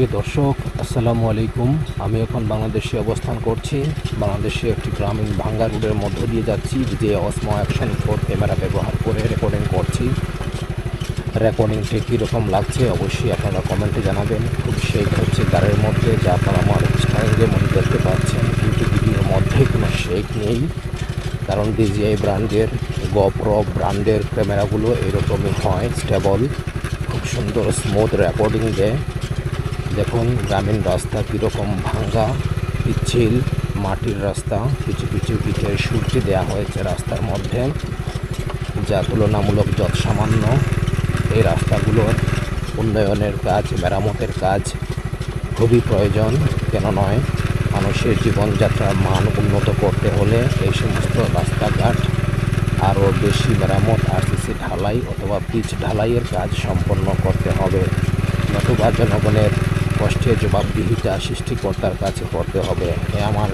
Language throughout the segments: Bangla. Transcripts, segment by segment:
সুপ্রিয় দর্শক, আসসালামু আলাইকুম। আমি এখন বাংলাদেশে অবস্থান করছি। বাংলাদেশে একটি গ্রামীণ ভাঙ্গা রোডের মধ্য দিয়ে যাচ্ছি, যে অসমো অ্যাকশন ফোর ক্যামেরা ব্যবহার করে রেকর্ডিং করছি। রেকর্ডিংটি কীরকম লাগছে অবশ্যই আপনারা কমেন্টে জানাবেন। খুব শেক হচ্ছে গাড়ির মধ্যে, যা আপনারা আমার স্টাইলের মধ্যে দেখতে পাচ্ছেন, কিন্তু ভিডিওর মধ্যে কোনো শেক নেই। কারণ ডিজিআই ব্র্যান্ডের গপ্র ব্র্যান্ডের ক্যামেরাগুলো এরকমই হয় স্টেবল খুব সুন্দর স্মুথ রেকর্ডিং দেয়। দেখুন গ্রামীণ রাস্তা কীরকম ভাঙ্গা পিচ্ছিল, মাটির রাস্তা, কিছু কিছু ইটের সুরটি দেওয়া হয়েছে রাস্তার মধ্যে, যা তুলনামূলক যৎ সামান্য এই রাস্তাগুলোর উন্নয়নের কাজ, মেরামতের কাজ খুবই প্রয়োজন, কেন নয়? মানুষের জীবনযাত্রার মান উন্নত করতে হলে এই সমস্ত রাস্তাঘাট আরও বেশি মেরামত আর আরসিসি ঢালাই অথবা পিচ ঢালাইয়ের কাজ সম্পন্ন করতে হবে। নতুবা জনগণের কষ্টের জবাবদিহিতা সৃষ্টিকর্তার কাছে করতে হবে। এ আমার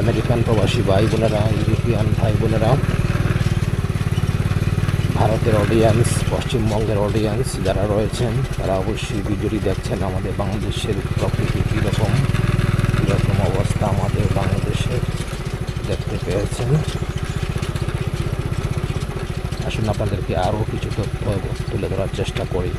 আমেরিকান প্রবাসী ভাই বোনেরা, ইউরোপিয়ান ভাই বোনেরা, ভারতের অডিয়েন্স পশ্চিমবঙ্গের অডিয়েন্স যারা রয়েছেন, তারা অবশ্যই ভিডিওটি দেখছেন আমাদের বাংলাদেশের প্রকৃতি কীরকম কীরকম অবস্থা আমাদের বাংলাদেশে দেখতে পেয়েছেন। আসুন আপনাদেরকে আরও কিছু তথ্য তুলে ধরার চেষ্টা করি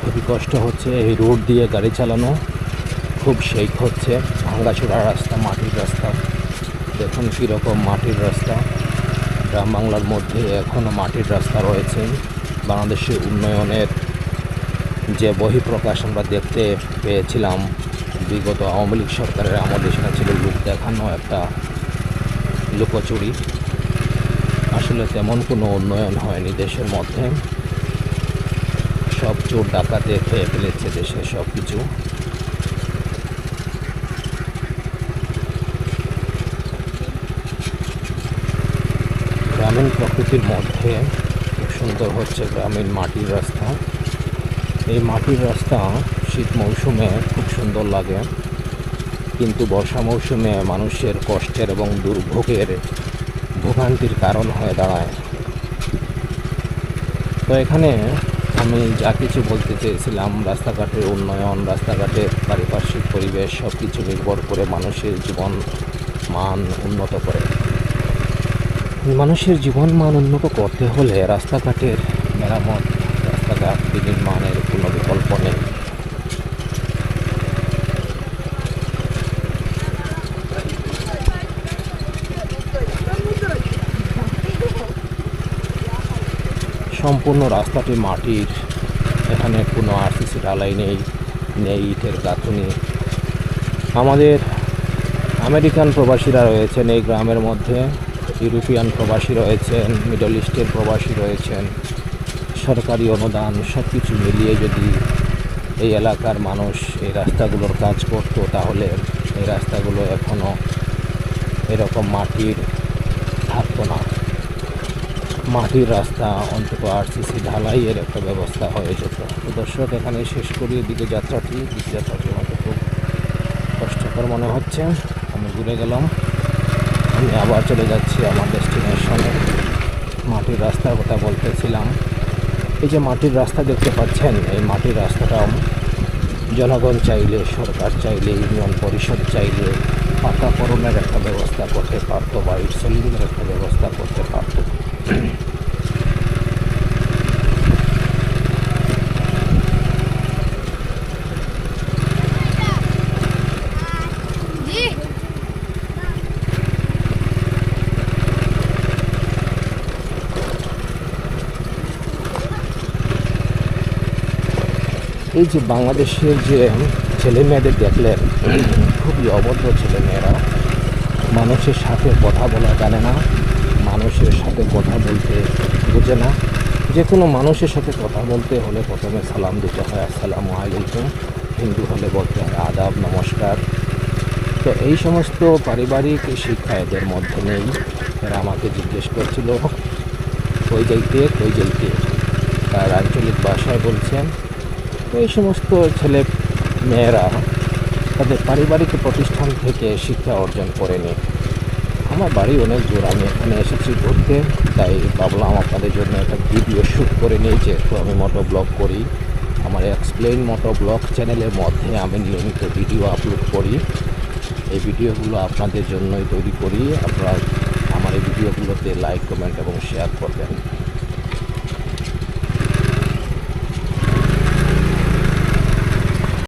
খুবই কষ্ট হচ্ছে, এই রোড দিয়ে গাড়ি চালানো খুব শেক হচ্ছে। ভাঙ্গাচোরা রাস্তা, মাটির রাস্তা। দেখুন কীরকম মাটির রাস্তা। গ্রাম বাংলার মধ্যে এখনও মাটির রাস্তা রয়েছে। বাংলাদেশের উন্নয়নের যে বহিঃপ্রকাশ আমরা দেখতে পেয়েছিলাম, বিগত আওয়ামী লীগ সরকারের আমলে সেটা ছিল লোক দেখানো, একটা লুকোচুরি। আসলে তেমন কোনো উন্নয়ন হয়নি দেশের মধ্যে। সব চোর ডাকাতে খেয়ে ফেলেছে দেশে সব কিছু। গ্রামীণ প্রকৃতির মধ্যে খুব সুন্দর হচ্ছে গ্রামীণ মাটির রাস্তা। এই মাটির রাস্তা শীত মৌসুমে খুব সুন্দর লাগে, কিন্তু বর্ষা মৌসুমে মানুষের কষ্টের এবং দুর্ভোগের ভোগান্তির কারণ হয়ে দাঁড়ায়। তো এখানে আমি যা কিছু বলতে চেয়েছিলাম, রাস্তাঘাটের উন্নয়ন, রাস্তাঘাটের পারিপার্শ্বিক পরিবেশ সব কিছু নির্ভর করে মানুষের জীবন মান উন্নত করে। মানুষের জীবন মান উন্নত করতে হলে রাস্তাঘাটের মেরামত, রাস্তাঘাট বিনির্মাণের কোনো বিকল্প নেই। সম্পূর্ণ রাস্তাটি মাটির। এখানে কোনো আরসিসি ঢালাই নেই নেই ইটের গাঁথুনি। আমাদের আমেরিকান প্রবাসীরা রয়েছেন এই গ্রামের মধ্যে, ইউরোপিয়ান প্রবাসী রয়েছেন, মিডল ইস্টের প্রবাসী রয়েছেন। সরকারি অনুদান সব কিছু মিলিয়ে যদি এই এলাকার মানুষ এই রাস্তাগুলোর কাজ করত, তাহলে এই রাস্তাগুলো এখনও এরকম মাটির থাকতো না। মাটির রাস্তা, অন্তত আরসিসি ঢালাইয়ের একটা ব্যবস্থা হয়ে যেত। তো দর্শক এখানে শেষ করি এদিকে যাত্রাটি। যাত্রাটি আমাকে খুব কষ্টকর মনে হচ্ছে। আমি ঘুরে গেলাম। আমি আবার চলে যাচ্ছি আমার ডেস্টিনেশনে। মাটির রাস্তার কথা বলতেছিলাম। এই যে মাটির রাস্তা দেখতে পাচ্ছেন, এই মাটির রাস্তাটাও জনগণ চাইলে, সরকার চাইলে, ইউনিয়ন পরিষদ চাইলে পাকাকরণের একটা ব্যবস্থা করতে পারতো বা ইটসেলিংয়ের একটা ব্যবস্থা করতে পারতো। এই যে বাংলাদেশের যে ছেলে মেয়েদের দেখলেন, খুবই অভদ্র ছেলে মেয়েরা মানুষের সাথে কথা বলা জানে না। মানুষের সাথে কথা বলতে বোঝে না। যে কোনো মানুষের সাথে কথা বলতে হলে প্রথমে সালাম দিতে হয়, আসসালামু আলাইকুম। হিন্দু হলে বলতে হয়, আদাব, নমস্কার। তো এই সমস্ত পারিবারিক শিক্ষা এদের মধ্যে নেই। এরা আমাকে জিজ্ঞেস করছিল, কই যাইতে কই যাইতে? তার আঞ্চলিক ভাষায় বলছেন তো এই সমস্ত ছেলে মেয়েরা তাদের পারিবারিক প্রতিষ্ঠান থেকে শিক্ষা অর্জন করেনি আমার বাড়ি অনেক দূর, আমি এখানে এসেছি ঘুরতে, তাই ভাবলাম আপনাদের জন্য একটা ভিডিও শ্যুট করে নিই, যেহেতু আমি মোটো ব্লগ করি। আমার এক্সপ্লেন মোটো ব্লগ চ্যানেলের মধ্যে আমি নিয়মিত ভিডিও আপলোড করি। এই ভিডিওগুলো আপনাদের জন্যই তৈরি করি। আপনারা আমার এই ভিডিওগুলোতে লাইক কমেন্ট এবং শেয়ার করবেন।